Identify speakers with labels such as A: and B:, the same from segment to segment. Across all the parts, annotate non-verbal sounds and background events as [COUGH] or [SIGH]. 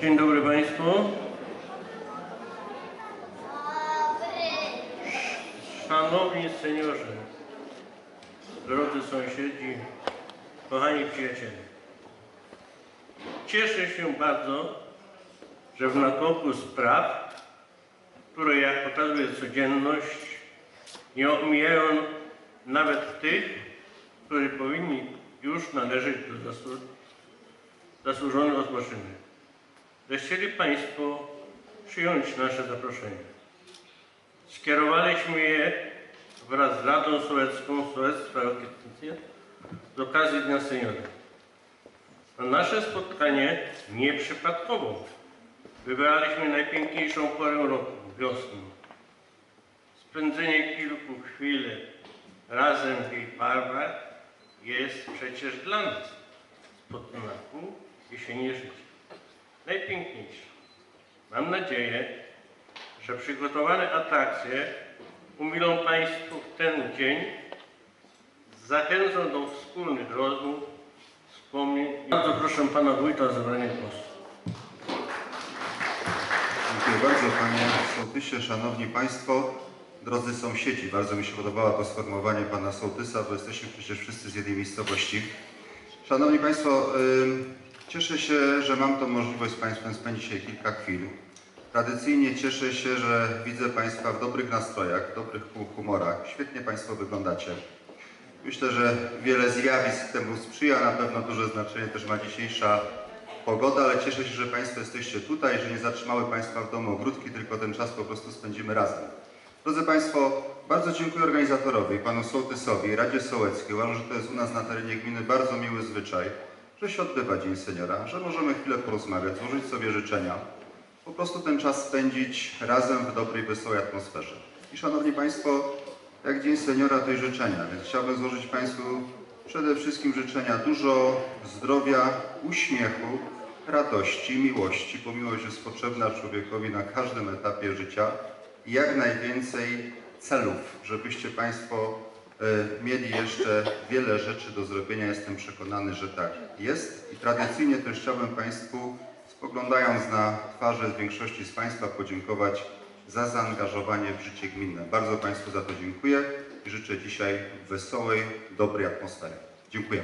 A: Dzień dobry Państwu. Szanowni seniorzy, drodzy sąsiedzi, kochani przyjaciele. Cieszę się bardzo, że w natłoku spraw, które jak pokazuje codzienność, nie omijają nawet tych, którzy powinni już należeć do zasłu- zasłużonych odpoczynek. Zechcieli Państwo przyjąć nasze zaproszenie. Skierowaliśmy je wraz z Radą Sołecką Sołectwa Okitnicy z okazji Dnia Seniora. Na nasze spotkanie nieprzypadkowo wybraliśmy najpiękniejszą porę roku, wiosnę. Spędzenie kilku chwil razem w jej barwach jest przecież dla nas z Podkonaku jesienie życia najpiękniejsze. Mam nadzieję, że przygotowane atrakcje umilą Państwu ten dzień, zachęcą do wspólnych rozmów, wspomnień. Bardzo proszę Pana Wójta o zabranie głosu.
B: Dziękuję bardzo Panie Sołtysie, Szanowni Państwo, drodzy sąsiedzi. Bardzo mi się podobało to sformułowanie Pana Sołtysa, bo jesteśmy przecież wszyscy z jednej miejscowości. Szanowni Państwo, cieszę się, że mam tą możliwość z Państwem spędzić dzisiaj kilka chwil. Tradycyjnie cieszę się, że widzę Państwa w dobrych nastrojach, w dobrych hu- humorach. Świetnie Państwo wyglądacie. Myślę, że wiele zjawisk temu sprzyja. Na pewno duże znaczenie też ma dzisiejsza pogoda, ale cieszę się, że Państwo jesteście tutaj, że nie zatrzymały Państwa w domu ogródki, tylko ten czas po prostu spędzimy razem. Drodzy Państwo, bardzo dziękuję organizatorowi, panu Sołtysowi, Radzie Sołeckiej. Uważam, że to jest u nas na terenie gminy bardzo miły zwyczaj, że się odbywa Dzień Seniora, że możemy chwilę porozmawiać, złożyć sobie życzenia, po prostu ten czas spędzić razem w dobrej, wesołej atmosferze. I Szanowni Państwo, jak Dzień Seniora, to i życzenia, więc chciałbym złożyć Państwu przede wszystkim życzenia. Dużo zdrowia, uśmiechu, radości, miłości, bo miłość jest potrzebna człowiekowi na każdym etapie życia. I jak najwięcej celów, żebyście Państwo mieli jeszcze wiele rzeczy do zrobienia. Jestem przekonany, że tak jest. I tradycyjnie też chciałbym Państwu, spoglądając na twarze większości z Państwa, podziękować za zaangażowanie w życie gminne. Bardzo Państwu za to dziękuję i życzę dzisiaj wesołej, dobrej atmosfery. Dziękuję.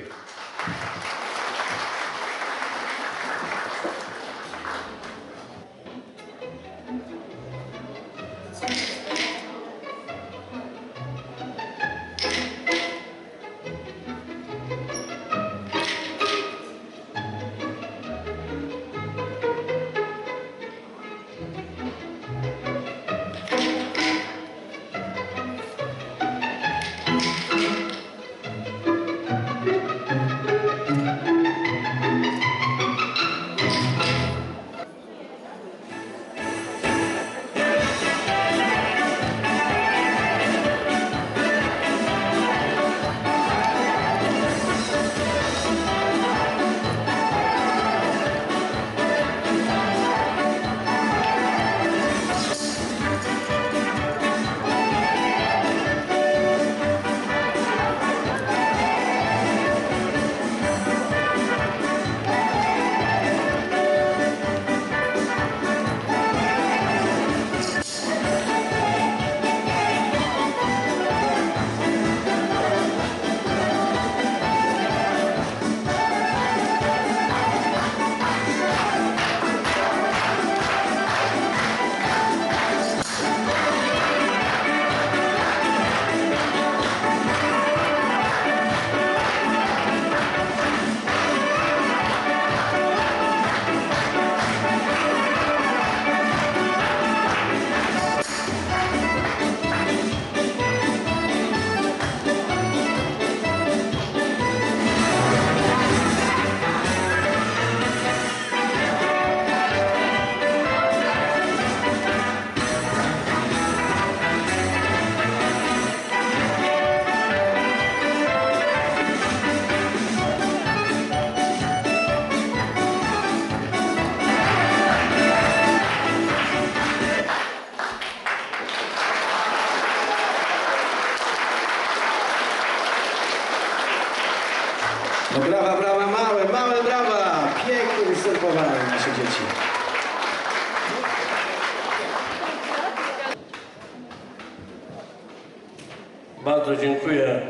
A: Bardzo dziękuję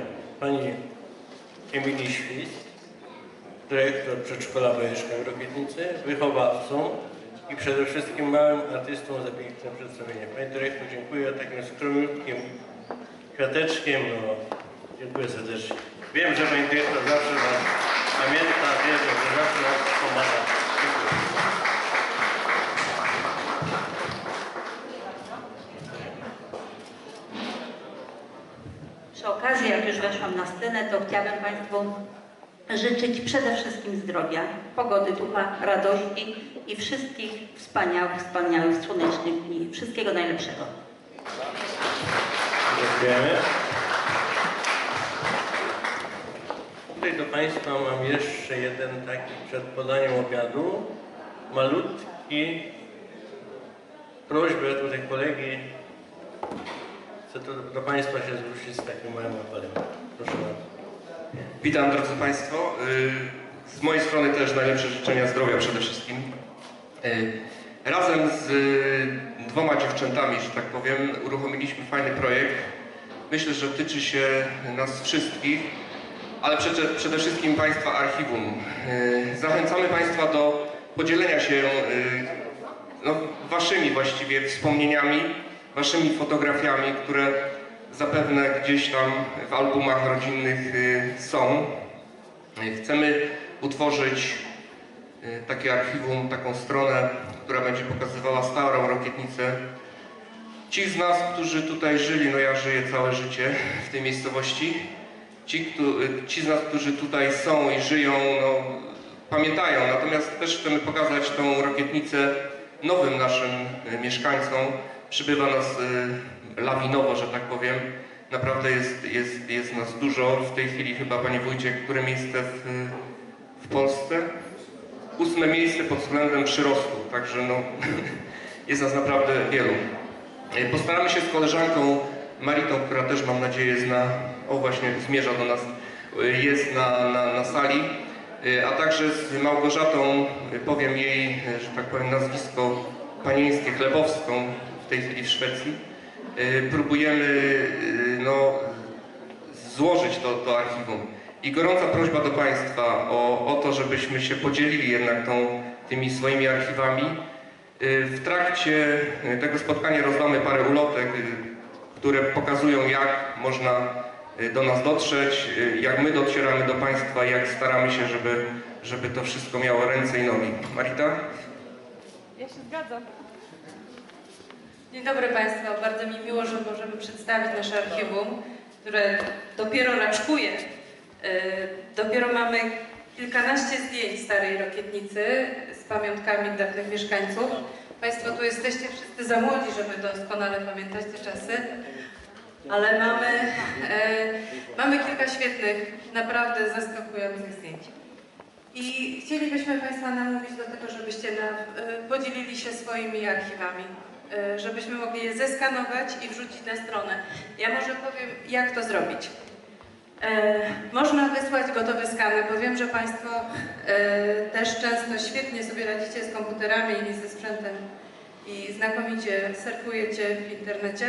A: pani Emilii Świst, dyrektor przedszkola Bajeszka w Rokietnicy, wychowawcom i przede wszystkim małym artystom za piękne przedstawienie. Pani dyrektor, dziękuję takim skromniutkim kwiateczkiem. No, dziękuję serdecznie. Wiem, że pani dyrektor zawsze nas pamięta, wiem, że zawsze nas pomaga. Dziękuję.
C: Przy okazji, jak już weszłam na scenę, to chciałabym Państwu życzyć przede wszystkim zdrowia, pogody ducha, radości i wszystkich wspaniałych, wspaniałych, słonecznych dni. Wszystkiego najlepszego.
A: Dziękujemy. Tutaj do Państwa mam jeszcze jeden taki przed podaniem obiadu. Malutki prośbę tutaj kolegi. Chcę do Państwa się zwrócić z takim małym apelem.
D: Witam drodzy Państwo. Y, Z mojej strony też najlepsze życzenia zdrowia przede wszystkim. Y, Razem z y, dwoma dziewczętami, że tak powiem, uruchomiliśmy fajny projekt. Myślę, że tyczy się nas wszystkich, ale przede, wszystkim Państwa archiwum. Zachęcamy Państwa do podzielenia się no, Waszymi właściwie wspomnieniami, Waszymi fotografiami, które zapewne gdzieś tam w albumach rodzinnych y, są. Y, Chcemy utworzyć y, takie archiwum, taką stronę, która będzie pokazywała starą rokietnicę. Ci z nas, którzy tutaj żyli, no ja żyję całe życie w tej miejscowości, ci, ci z nas, którzy tutaj są i żyją, no, pamiętają. Natomiast też chcemy pokazać tą rokietnicę nowym naszym mieszkańcom. Przybywa nas lawinowo, że tak powiem. Naprawdę jest, jest, jest nas dużo. W tej chwili chyba, panie wójcie, które miejsce w, w Polsce? Ósme miejsce pod względem przyrostu, także no, [LAUGHS] jest nas naprawdę wielu. Y, Postaramy się z koleżanką Maritą, która też mam nadzieję zna, o właśnie zmierza do nas, y, jest na, na, na sali, y, a także z Małgorzatą, powiem jej, że tak powiem nazwisko panieńskie, Chlebowską, w tej chwili w Szwecji. Y, Próbujemy y, no, złożyć to, to archiwum. I gorąca prośba do Państwa o, o to, żebyśmy się podzielili jednak tą, tymi swoimi archiwami. Y, W trakcie tego spotkania rozdamy parę ulotek, które pokazują jak można do nas dotrzeć, jak my docieramy do Państwa, jak staramy się, żeby, żeby to wszystko miało ręce i nogi. Marita?
E: Ja się zgadzam.
F: Dzień dobry Państwu. Bardzo mi miło, że możemy przedstawić nasze archiwum, które dopiero raczkuje. Yy, Dopiero mamy kilkanaście zdjęć starej rokietnicy z pamiątkami dawnych mieszkańców. Państwo tu jesteście wszyscy za młodzi, żeby doskonale pamiętać te czasy, ale mamy, e, mamy kilka świetnych, naprawdę zaskakujących zdjęć. I chcielibyśmy Państwa namówić do tego, żebyście na, e, podzielili się swoimi archiwami, e, żebyśmy mogli je zeskanować i wrzucić na stronę. Ja może powiem, jak to zrobić. E, można wysłać gotowe skany, bo wiem, że Państwo e, też często świetnie sobie radzicie z komputerami i ze sprzętem i znakomicie surfujecie w internecie.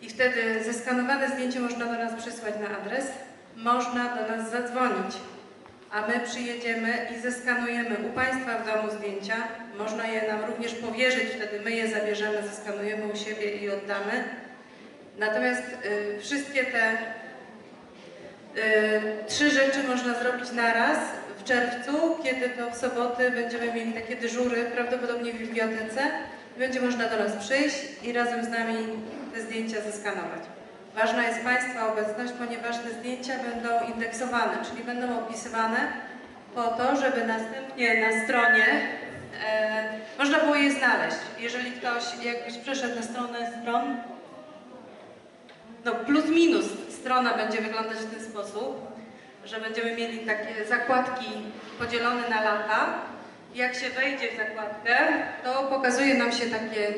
F: I wtedy zeskanowane zdjęcie można do nas przysłać na adres, można do nas zadzwonić a my przyjedziemy i zeskanujemy u Państwa w domu zdjęcia. Można je nam również powierzyć, wtedy my je zabierzemy, zeskanujemy u siebie i oddamy. Natomiast y, wszystkie te y, trzy rzeczy można zrobić naraz w czerwcu, kiedy to w soboty będziemy mieli takie dyżury, prawdopodobnie w bibliotece. Będzie można do nas przyjść i razem z nami te zdjęcia zeskanować. Ważna jest Państwa obecność, ponieważ te zdjęcia będą indeksowane, czyli będą opisywane po to, żeby następnie na stronie e, można było je znaleźć. Jeżeli ktoś jakbyś przeszedł na stronę stron, no plus minus strona będzie wyglądać w ten sposób, że będziemy mieli takie zakładki podzielone na lata. Jak się wejdzie w zakładkę, to pokazuje nam się takie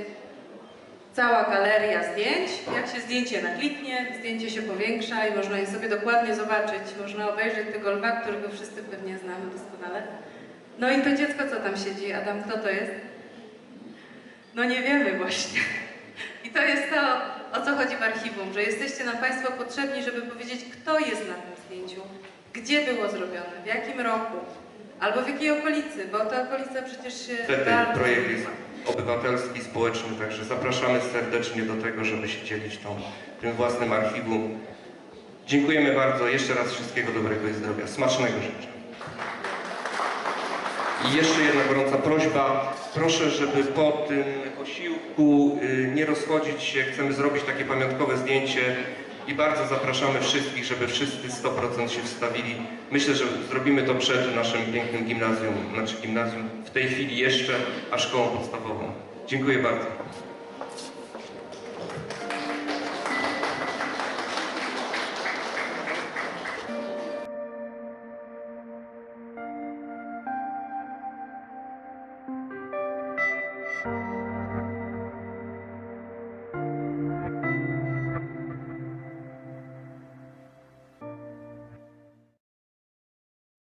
F: cała galeria zdjęć. Jak się zdjęcie nakliknie, zdjęcie się powiększa i można je sobie dokładnie zobaczyć. Można obejrzeć tego lwa, którego wszyscy pewnie znamy doskonale. No i to dziecko, co tam siedzi? Adam, kto to jest? No nie wiemy właśnie. I to jest to, o co chodzi w archiwum, że jesteście nam Państwo potrzebni, żeby powiedzieć, kto jest na tym zdjęciu, gdzie było zrobione, w jakim roku, albo w jakiej okolicy, bo ta okolica przecież się bardzo
D: projekt jest. Obywatelski, społeczny, także zapraszamy serdecznie do tego, żeby się dzielić tą, tym własnym archiwum. Dziękujemy bardzo. Jeszcze raz wszystkiego dobrego i zdrowia. Smacznego życzę. I jeszcze jedna gorąca prośba. Proszę, żeby po tym posiłku y, nie rozchodzić się. Chcemy zrobić takie pamiątkowe zdjęcie i bardzo zapraszamy wszystkich, żeby wszyscy 100% się wstawili. Myślę, że zrobimy to przed naszym pięknym gimnazjum, znaczy gimnazjum w tej chwili jeszcze, a szkołą podstawową. Dziękuję bardzo.